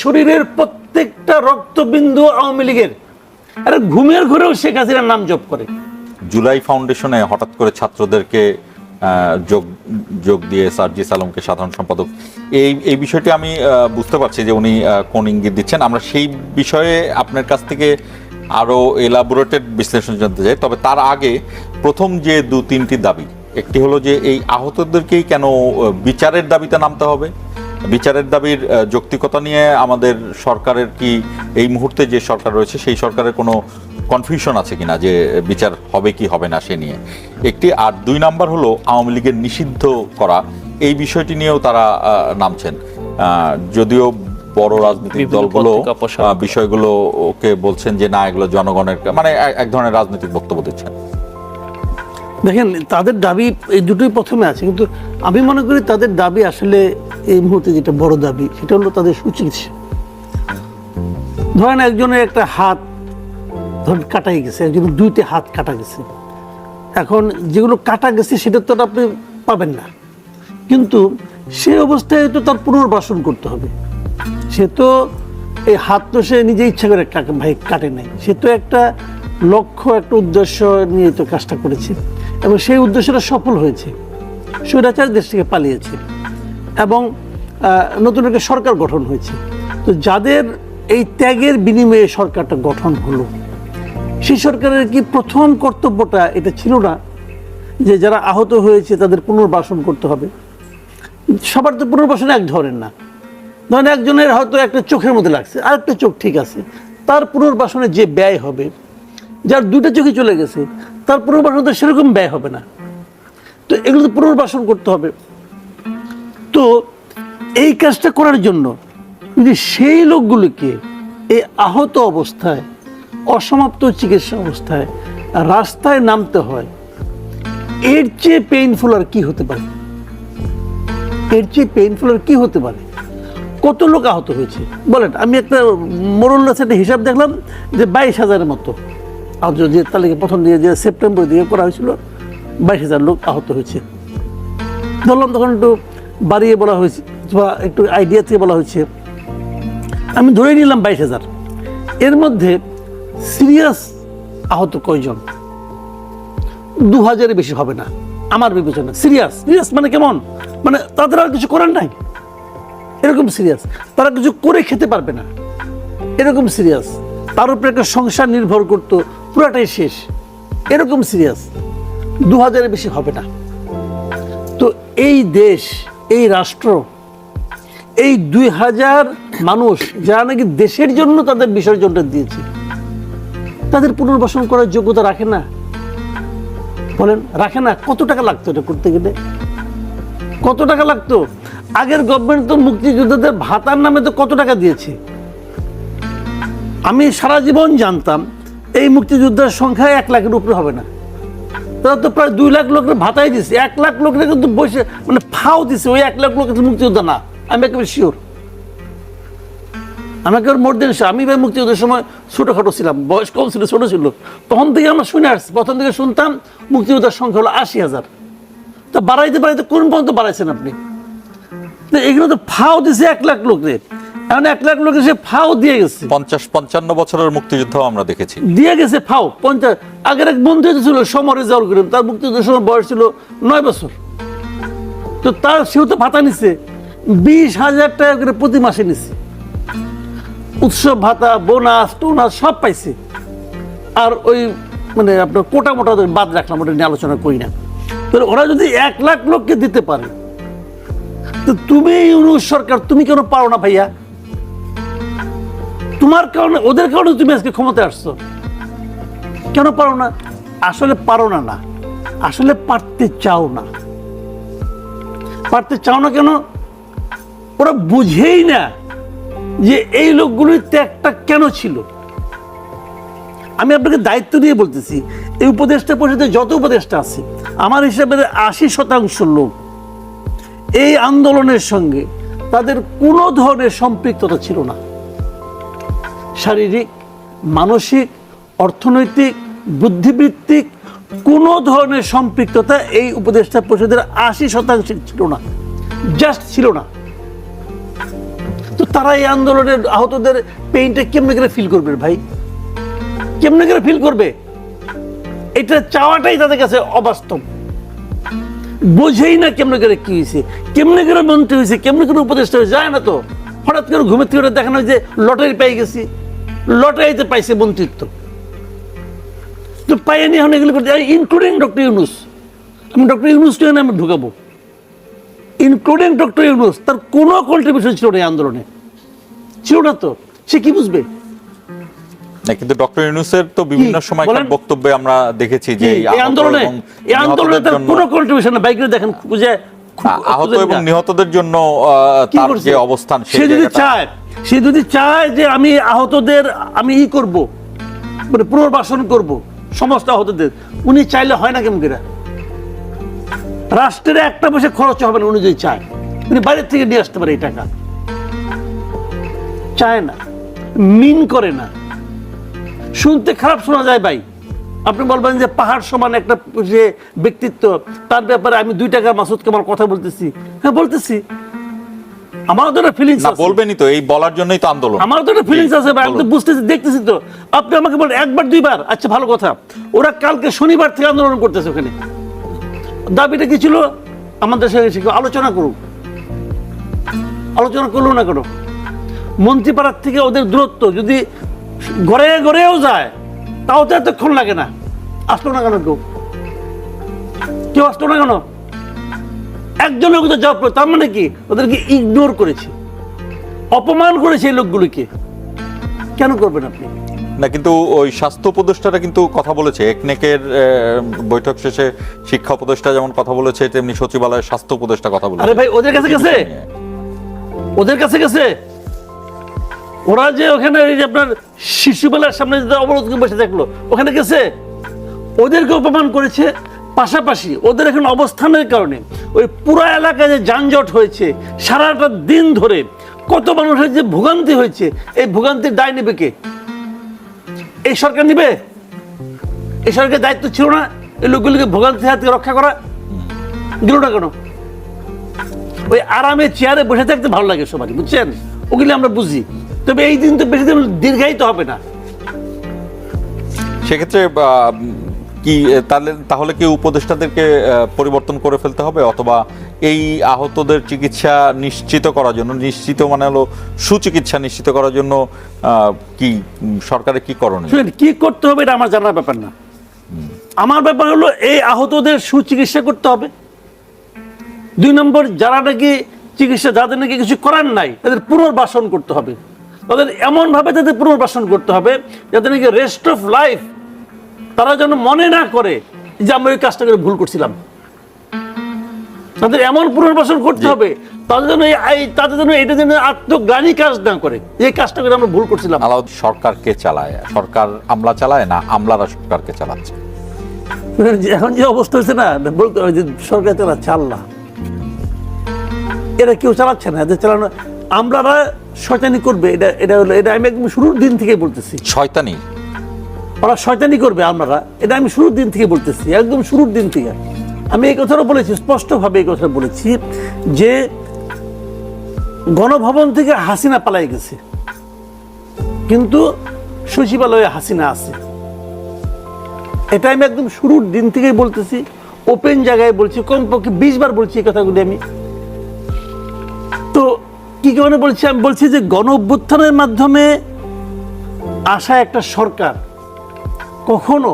শরীরের প্রত্যেকটা রক্তবিন্দু আওয়ামী লীগের। আরে ঘুমের ঘরেও শেখ হাসিনার নাম জপ করে। জুলাই ফাউন্ডেশনে হঠাৎ করে ছাত্রদেরকে যোগ যোগ দিয়ে সার্জিস আলমকে সাধারণ সম্পাদক। এই এই বিষয়টি আমি বুঝতে পারছি যে উনি কোন ইঙ্গিত দিচ্ছেন। আমরা সেই বিষয়ে আপনার কাছ থেকে আরও এলাবোরেটেড বিশ্লেষণ জানতে চাই। তবে তার আগে প্রথম যে দু তিনটি দাবি, একটি হলো যে এই আহতদেরকেই কেন বিচারের দাবিতে নামতে হবে? বিচারের দাবির যৌক্তিকতা নিয়ে আমাদের সরকারের কি এই মুহূর্তে যে সরকার রয়েছে সেই সরকারের কোনো কনফিউশন আছে কিনা যে বিচার হবে কি হবে না সে নিয়ে? একটি আর দুই নাম্বার হলো আওয়ামী লীগের নিষিদ্ধ করা এই বিষয়টি নিয়েও তারা আহ, নামছেন। আহ, যদিও বড় রাজনৈতিক দলগুলো বিষয়গুলো ওকে বলছেন যে না এগুলো জনগণের মানে এক- এক ধরনের রাজনৈতিক বক্তব্য দিচ্ছেন। দেখেন তাদের দাবি এই দুটোই প্রথমে আছে কিন্তু আমি মনে করি তাদের দাবি আসলে এই মুহূর্তে যেটা বড় দাবি, সেটা হলো তাদের সুচিকিৎসা। ধরেন একজনের একটা হাত ধরেন কাটাই গেছে, একজনের দুইটা হাত কাটা গেছে। এখন যেগুলো কাটা গেছে, সেটা তো আপনি পাবেন না। কিন্তু সে অবস্থায় তো তার পুনর্বাসন করতে হবে। সে তো এই হাত তো সে নিজে ইচ্ছা করে ভাই, কাটে নাই। সে তো একটা লক্ষ্য, একটা উদ্দেশ্য নিয়ে তো কাজটা করেছে। এবং সেই উদ্দেশ্যটা সফল হয়েছে। স্বৈরাচার দেশ থেকে পালিয়েছে। এবং নতুন একটা সরকার গঠন হয়েছে। তো যাদের এই ত্যাগের বিনিময়ে সরকারটা গঠন হলো, সেই সরকারের কি প্রথম কর্তব্যটা এটা ছিল না? যে যারা আহত হয়েছে তাদের পুনর্বাসন করতে হবে। সবার তো পুনর্বাসন এক ধরনের না। ধরেন একজনের হয়তো একটা চোখের মধ্যে লাগছে আর একটা চোখ ঠিক আছে। তার পুনর্বাসনে যে ব্যয় হবে, যার দুটো চোখে চলে গেছে, তার পুনর্বাসন তো সেরকম ব্যয় হবে না। তো এগুলো তো পুনর্বাসন করতে হবে। তো এই কাজটা করার জন্য যদি সেই লোকগুলোকে এই আহত অবস্থায়, অসমাপ্ত চিকিৎসা অবস্থায় রাস্তায় নামতে হয়, এর চেয়ে পেইনফুল আর কি হতে পারে? এর চেয়ে পেইনফুল আর কি হতে পারে? কত লোক আহত হয়েছে? বলেন, আমি একটা মোরল্লাস একটা হিসাব দেখলাম যে বাইশ হাজারের মতো। আহত যে তালিকা প্রথম দিয়ে যে সেপ্টেম্বর দিয়ে করা হয়েছিল, বাইশ হাজার লোক আহত হয়েছে। ধরলাম তখন একটু বাড়িয়ে বলা হয়েছে বা একটু আইডিয়া থেকে বলা হয়েছে। আমি ধরে নিলাম বাইশ হাজার। এর মধ্যে সিরিয়াস আহত কয়জন? দু হাজারের বেশি হবে না, আমার বিবেচনা। সিরিয়াস সিরিয়াস মানে কেমন? মানে তাদের আর কিছু করার নাই? এরকম সিরিয়াস তারা কিছু করে খেতে পারবে না। এরকম সিরিয়াস তার উপরে একটা সংসার নির্ভর করতো, পুরাটাই শেষ। এরকম সিরিয়াস দু হাজারের বেশি হবে না। তো এই দেশ এই রাষ্ট্র, এই দুই হাজার মানুষ যারা নাকি দেশের জন্য তাদের বিসর্জনটা দিয়েছে, তাদের পুনর্বাসন করার যোগ্যতা রাখে না। বলেন, রাখে না, কত টাকা লাগতো এটা করতে গেলে? কত টাকা লাগতো? আগের গভর্নমেন্ট তো মুক্তিযোদ্ধাদের ভাতার নামে তো কত টাকা দিয়েছে? আমি সারা জীবন জানতাম, এই মুক্তিযোদ্ধার সংখ্যা এক লাখের উপরে হবে না। তারা তো প্রায় দুই লাখ লোকের ভাতাই দিছে। এক লাখ লোকের কিন্তু বসে মানে ফাও দিছে, ওই এক লাখ লোক কিন্তু মুক্তিযোদ্ধা না। আমি একেবারে শিওর আমাকে ওর মোর দেন আমি ভাই মুক্তিযুদ্ধের সময় ছোটোখাটো ছিলাম, বয়স কম ছিল, ছোটো ছিল। তখন থেকে আমরা শুনে আসছি, প্রথম থেকে শুনতাম মুক্তিযোদ্ধার সংখ্যা হলো আশি হাজার। তা বাড়াইতে বাড়াইতে কোন পর্যন্ত বাড়াইছেন আপনি? এগুলো তো ফাও দিছে এক লাখ লোকের। এখন এক লাখ লোকের সে ফাও দিয়ে গেছে। পঞ্চাশ পঞ্চান্ন বছরের মুক্তিযুদ্ধ আমরা দেখেছি। দিয়ে গেছে ফাও পঞ্চাশ। আগের এক বন্ধু ছিল সমরে জাউল করিম তার মুক্তিযুদ্ধের সময় বয়স ছিল নয় বছর। তো তার সেও তো ভাতা নিছে। বিশ হাজার টাকা করে প্রতি মাসে নিছে। উৎসব ভাতা বোনাস টোনাস সব পাইছে। আর ওই মানে আপনার কোটা মোটা বাদ রাখলাম ওটা নিয়ে আলোচনা করি না। তো ওরা যদি এক লাখ লোককে দিতে পারে তো তুমি সরকার তুমি কেন পারো না ভাইয়া? তোমার কারণে, ওদের কারণে তুমি আজকে ক্ষমতায় আসছো। কেন পারো না? আসলে পারো না না। আসলে পারতে চাও না। পারতে চাও না কেন? ওরা বুঝেই না যে এই লোকগুলির ত্যাগটা কেন ছিল। আমি আপনাকে দায়িত্ব নিয়ে বলতেছি, এই উপদেষ্টা পরিষদে যত উপদেষ্টা আছে, আমার হিসাবে আশি শতাংশ লোক এই আন্দোলনের সঙ্গে তাদের কোনো ধরনের সম্পৃক্ততা ছিল না। শারীরিক, মানসিক, অর্থনৈতিক, বুদ্ধিবৃত্তিক কোনো ধরনের সম্পৃক্ততা এই উপদেষ্টা পরিষদের আশি শতাংশ ছিল না জাস্ট ছিল না। তো তারা এই আন্দোলনের আহতদের পেইনটা কেমনে করে ফিল করবে ভাই? কেমনে করে ফিল করবে? এটা চাওয়াটাই তাদের কাছে অবাস্তব। বোঝেই না কেমনে করে কি হয়েছে, কেমনে করে মন্ত্রী হয়েছে, কেমনে করে উপদেষ্টা হয়েছে যায় না তো। হঠাৎ করে ঘুমের থেকে দেখানো যে লটারি পেয়ে গেছি। লটারিতে পাইছে মন্ত্রিত্ব তো পাইনি এখন এগুলো করতে ইনক্লুডিং ডক্টর ইউনুস। আমি ডক্টর ইউনুসকে আমি ঢুকাবো। ইনক্লুডিং ডক্টর ইউনুস তার কোনো কন্ট্রিবিউশন ছিল না এই আন্দোলনে। ছিল না তো। সে কি বুঝবে? না কিন্তু ডক্টর ইউনুসের তো বিভিন্ন সময়? বক্তব্যে আমরা দেখেছি যে এই আন্দোলনে এই আন্দোলনে তার কোনো কন্ট্রিবিউশন না। বাইকে দেখেন খুঁজে আহত এবং নিহতদের জন্য তার যে অবস্থান সে যদি চায় সে যদি চায় যে আমি আহতদের, আমি ই করব মানে পুনর্বাসন করব, সমস্ত আহতদের, উনি চাইলে হয় না কেমন করে? রাষ্ট্রের একটা পয়সা খরচ হবে না, উনি যদি চায়। উনি বাইরের থেকে নিয়ে আসতে পারে এই টাকা। চায় না, মিন করে না। শুনতে খারাপ শোনা যায় ভাই। আপনি বলবেন যে পাহাড় সমান একটা যে ব্যক্তিত্ব, তার ব্যাপারে আমি দুই টাকা মাসুদ কামাল কথা বলতেছি। হ্যাঁ বলতেছি। আমারও তো একটা ফিলিংস না বলবেনই তো এই বলার জন্যই তো আন্দোলন। আমারও তো একটা ফিলিংস আছে ভাই আমি তো বুঝতেছি দেখতেছি তো। আপনি আমাকে বলেন একবার দুইবার? আচ্ছা ভালো কথা। ওরা কালকে শনিবার থেকে আন্দোলন করতেছে ওখানে। দাবিটা কি ছিল? আমাদের সঙ্গে আলোচনা করুক। আলোচনা করল না কেন? মন্ত্রীপাড়ার থেকে ওদের দূরত্ব যদি ঘরে ঘরেও যায় তাও তো এতক্ষণ লাগে না। আসলো না কেন কেউ? কেউ আসলো না কেন? একজনের কথা জবাব করে তার মানে কি? ওদেরকে ইগনোর করেছে। অপমান করেছে এই লোকগুলিকে। কেন করবেন আপনি? না কিন্তু ওই স্বাস্থ্য উপদেষ্টারা কিন্তু কথা বলেছে। একনেকের বৈঠক শেষে শিক্ষা উপদেষ্টা যেমন কথা বলেছে তেমনি সচিবালয়ের স্বাস্থ্য উপদেষ্টা কথা বলেছে। আরে ভাই ওদের কাছে গেছে? ওদের কাছে গেছে? ওরা যে ওখানে ওই যে আপনার শিশুবেলার সামনে যে অবরোধ বসে থাকল ওখানে গেছে? ওদেরকে অপমান করেছে? পাশাপাশি ওদের এখন অবস্থানের কারণে ওই পুরা এলাকায় যে যানজট হয়েছে, সারাটা দিন ধরে কত মানুষের যে ভোগান্তি হয়েছে, এই ভোগান্তির দায় নেবে কে? এই সরকার নিবে? এই সরকারের দায়িত্ব ছিল না এই লোকগুলিকে ভোগান্তি হাত রক্ষা করা? গেল না কেন? ওই আরামে চেয়ারে বসে থাকতে ভালো লাগে সবারই, বুঝছেন? ওগুলি আমরা বুঝি। তবে এই দিন তো বেশি দিন দীর্ঘায়িত হবে না। সেক্ষেত্রে কি তাহলে তাহলে কি উপদেষ্টাদেরকে পরিবর্তন করে ফেলতে হবে? অথবা এই আহতদের চিকিৎসা নিশ্চিত করার জন্য, নিশ্চিত মানে হলো সুচিকিৎসা নিশ্চিত করার জন্য কি সরকারের কি করণীয়? কি করতে হবে এটা আমার জানার ব্যাপার না। আমার ব্যাপার হলো, এই আহতদের সুচিকিৎসা করতে হবে। দুই নম্বর, যারা নাকি চিকিৎসা, যাদের নাকি কিছু করার নাই, তাদের পুনর্বাসন করতে হবে। তাদের এমন ভাবে তাদের পুনর্বাসন করতে হবে, যাতে নাকি রেস্ট অফ লাইফ তারা যেন মনে না করে যে আমরা ওই কাজটা করে ভুল করছিলাম। তাদের এমন পুনর্বাসন করতে হবে তাদের জন্য এই- তাদের জন্য এটা যেন আত্মগ্লানি কাজ না করে। এই কাজটা করে আমরা ভুল করছিলাম। আলাউদ্দিন সরকারকে চালায়? সরকার আমলা চালায় না আমলারা সরকারকে চালাচ্ছে? এখন যে অবস্থা হয়েছে না বলতে হবে যে সরকার চালাচ্ছে আল্লাহ। এরা কেউ চালাচ্ছে না এদের চালানো আমরা শয়তানি করবে এটা এটা হলো এটা আমি একদম শুরুর দিন থেকে বলতেছি। শয়তানি? ওরা শয়তানি করবে আমরা এটা আমি শুরুর দিন থেকে বলতেছি, একদম শুরুর দিন থেকে। আমি এই কথাটা বলেছি, স্পষ্টভাবে এই কথা বলেছি যে গণভবন থেকে হাসিনা পালাই গেছে। কিন্তু সচিবালয়ে হাসিনা আছে। এটা আমি একদম শুরুর দিন থেকেই বলতেছি ওপেন জায়গায় বলছি, কমপক্ষে বিশ বার বলছি এই কথাগুলি আমি। তো কি কারণে বলছি? আমি বলছি যে গণ অভ্যুত্থানের মাধ্যমে আসা একটা সরকার কখনো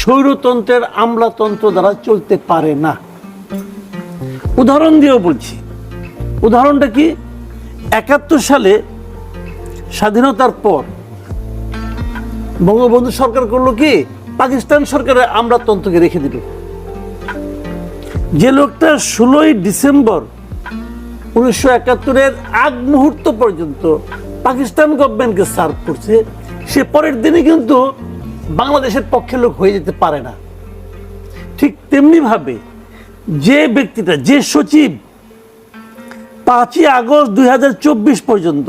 স্বৈরতন্ত্রের আমলাতন্ত্র দ্বারা চলতে পারে না। উদাহরণ দিয়েও বলছি। উদাহরণটা কি? একাত্তর সালে স্বাধীনতার পর বঙ্গবন্ধু সরকার করল কি? পাকিস্তান সরকারের আমলাতন্ত্রকে রেখে দিল। যে লোকটা ষোলোই ডিসেম্বর উনিশশো একাত্তরের আগ মুহূর্ত পর্যন্ত পাকিস্তান গভর্নমেন্টকে সার্ভ করছে, সে পরের দিনে কিন্তু বাংলাদেশের পক্ষের লোক হয়ে যেতে পারে না। ঠিক তেমনি ভাবে যে ব্যক্তিটা, যে সচিব পাঁচই আগস্ট দুই পর্যন্ত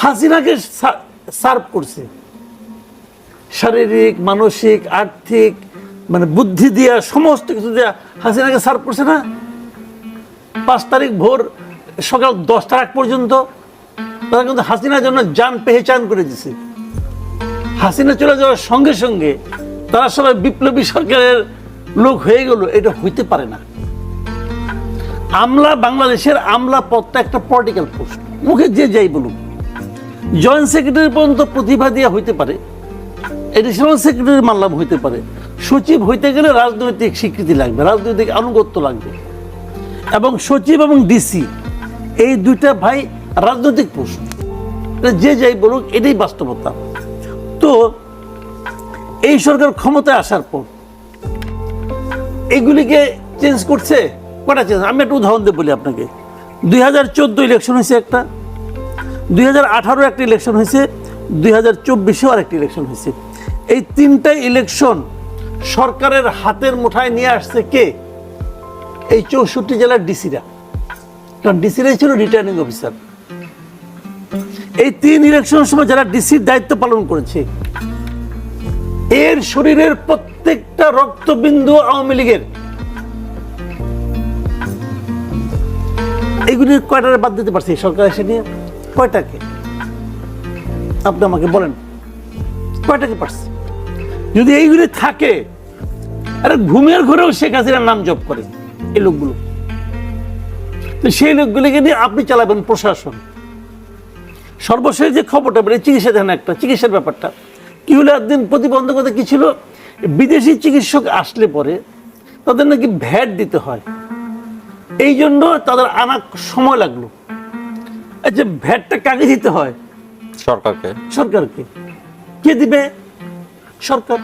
হাসিনাকে সার্ভ করছে। শারীরিক, মানসিক, আর্থিক মানে বুদ্ধি দিয়া, সমস্ত কিছু দিয়া হাসিনাকে সার্ভ করছে না। পাঁচ তারিখ ভোর সকাল দশটার আগ পর্যন্ত তারা কিন্তু হাসিনার জন্য যান পেহেচান করে দিছে। হাসিনা চলে যাওয়ার সঙ্গে সঙ্গে তারা সবাই বিপ্লবী সরকারের লোক হয়ে গেল, এটা হইতে পারে না। আমলা বাংলাদেশের আমলা পদটা একটা পলিটিক্যাল পোস্ট মুখে যে যাই বলুক। জয়েন্ট সেক্রেটারি পর্যন্ত প্রতিভা দেওয়া হইতে পারে এডিশনাল সেক্রেটারি মানলাম হইতে পারে। সচিব হইতে গেলে রাজনৈতিক স্বীকৃতি লাগবে, রাজনৈতিক আনুগত্য লাগবে। এবং সচিব এবং ডিসি এই দুইটা ভাই রাজনৈতিক পোস্ট যে যাই বলুক, এটাই বাস্তবতা। তো এই সরকার ক্ষমতায় আসার পর এগুলিকে চেঞ্জ করছে? কটা চেঞ্জ আমি একটা উদাহরণ দিয়ে বলি আপনাকে। দুই হাজার চোদ্দ ইলেকশন হয়েছে একটা, দুই হাজার আঠারো একটা ইলেকশন হয়েছে, দুই হাজার চব্বিশেও আর আরেকটি ইলেকশন হয়েছে। এই তিনটা ইলেকশন সরকারের হাতের মুঠায় নিয়ে আসছে কে? এই চৌষট্টি জেলার ডিসিরা কারণ ডিসিরাই ছিল রিটার্নিং অফিসার এই তিন ইলেকশনের সময় যারা ডিসির দায়িত্ব পালন করেছে, এর শরীরের প্রত্যেকটা রক্তবিন্দু আওয়ামী লীগের। এইগুলি কয়টারে বাদ দিতে পারছে? সরকার এসে নিয়ে কয়টাকে? আপনি আমাকে বলেন, কয়টাকে পারছে? যদি এইগুলি থাকে, আরে ঘুমের ঘরেও শেখ হাসিনার নাম জপ করে এই লোকগুলো। সেই লোকগুলিকে নিয়ে আপনি চালাবেন প্রশাসন। সর্বশেষ যে খবরটা বেড়ে চিকিৎসা দেন একটা চিকিৎসার ব্যাপারটা। কি হলো একদিন প্রতিবন্ধকতা কী ছিল? বিদেশি চিকিৎসক আসলে পরে তাদের নাকি ভ্যাট দিতে হয়। এই জন্য তাদের আনা সময় লাগল। আচ্ছা ভ্যাটটা কাকে দিতে হয়? সরকারকে। সরকারকে। কে দিবে? সরকার।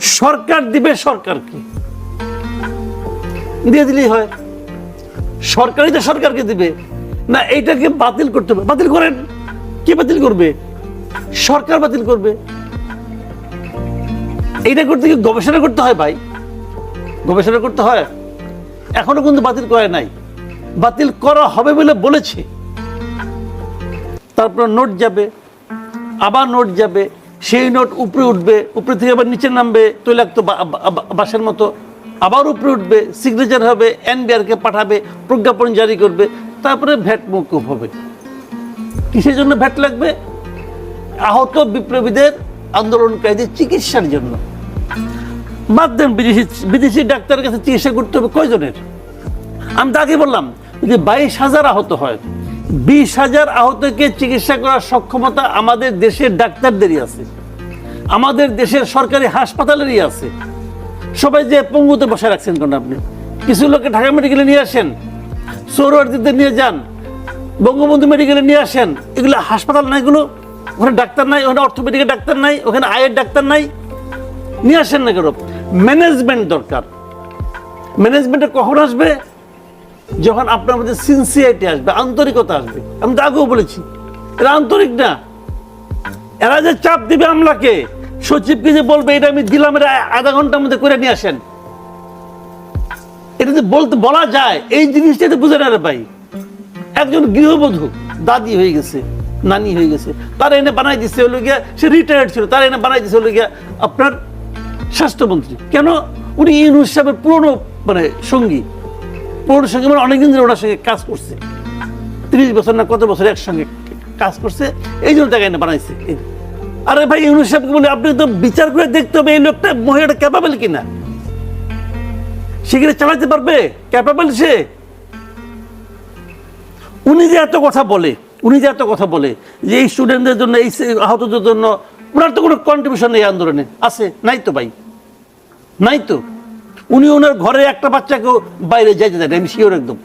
সরকার দিবে সরকারকে। দিয়ে দিলেই হয়। সরকারই তো সরকারকে দিবে। না, এইটাকে বাতিল করতে হবে। বাতিল করেন। কে বাতিল করবে? সরকার বাতিল করবে। এইটা করতে কি গবেষণা করতে হয় ভাই। গবেষণা করতে হয়। এখনও কিন্তু বাতিল করে নাই। বাতিল করা হবে বলে বলেছে। তারপর নোট যাবে। আবার নোট যাবে। সেই নোট উপরে উঠবে। উপরে থেকে আবার নিচে নামবে। তৈলাক্ত বাসের মতো। আবার উপরে উঠবে। সিগনেচার হবে। এনবিআরকে পাঠাবে। প্রজ্ঞাপন জারি করবে। তারপরে ভ্যাট মৌকুফ হবে। কিসের জন্য ভ্যাট লাগবে? আহত বিপ্লবীদের আন্দোলনকারীদের চিকিৎসার জন্য। বাদ দেন বিদেশি বিদেশি ডাক্তারের কাছে চিকিৎসা করতে হবে কয়জনের? আমি তাকে বললাম যে বাইশ হাজার আহত হয়, বিশ হাজার আহতকে চিকিৎসা করার সক্ষমতা আমাদের দেশের ডাক্তারদেরই আছে। আমাদের দেশের সরকারি হাসপাতালেরই আছে। সবাই যে পঙ্গুতে বসে রাখছেন কেন আপনি? কিছু লোককে ঢাকা মেডিকেলে নিয়ে আসেন। সৌরওয়ার্দিতে নিয়ে যান, বঙ্গবন্ধু মেডিকেলে নিয়ে আসেন, এগুলো হাসপাতাল নাই, এগুলো ওখানে ডাক্তার নাই, ওখানে অর্থোপেডিকের ডাক্তার নাই, ওখানে আয়ের ডাক্তার নাই। নিয়ে আসেন না কেন? ম্যানেজমেন্ট দরকার। ম্যানেজমেন্টে কখন আসবে? যখন আপনার মধ্যে সিনসিয়ারিটি আসবে, আন্তরিকতা আসবে। আমি তো আগেও বলেছি, এরা আন্তরিক না। এরা যে চাপ দিবে আমলাকে, সচিবকে যে বলবে, এটা আমি দিলাম, এটা আধা ঘণ্টার মধ্যে করে নিয়ে আসেন। এটা যে বলতে বলা যায়, এই জিনিসটা তো বুঝে না ভাই। একজন গৃহবধূ, দাদি হয়ে গেছে, নানি হয়ে গেছে, তার এনে বানাই দিচ্ছে হলো গিয়া, সে রিটায়ার্ড ছিল, তার এনে বানাই দিচ্ছে হলো গিয়া আপনার স্বাস্থ্যমন্ত্রী। কেন? উনি ইউনুস সাহেবের পুরনো মানে সঙ্গী। পুরনো সঙ্গী মানে অনেকদিন ধরে ওনার সঙ্গে কাজ করছে। তিরিশ বছর না কত বছর একসঙ্গে কাজ করছে, এই জন্য তাকে এনে বানাইছে। আরে ভাই, ইউনুস সাহেবকে বলে, আপনি তো বিচার করে দেখতে হবে, এই লোকটা মহিলাটা ক্যাপাবেল কিনা? সেখানে চালাতে পারবে? ক্যাপাবেল সে? উনি যে এত কথা বলে, উনি যে এত কথা বলে যে এই স্টুডেন্টদের জন্য, এই আহতদের জন্য ওনার তো কোনো কন্ট্রিবিউশন নেই আন্দোলনে। আছে, নাই তো ভাই। নাই তো। উনি ওনার ঘরে একটা বাচ্চাকেও বাইরে যাইতে দেন আমি শিওর একদম।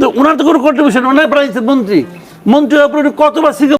তো ওনার তো কোনো কন্ট্রিবিউশন ওনার প্রাইস মন্ত্রী মন্ত্রী। হওয়ার পরে উনি কতবার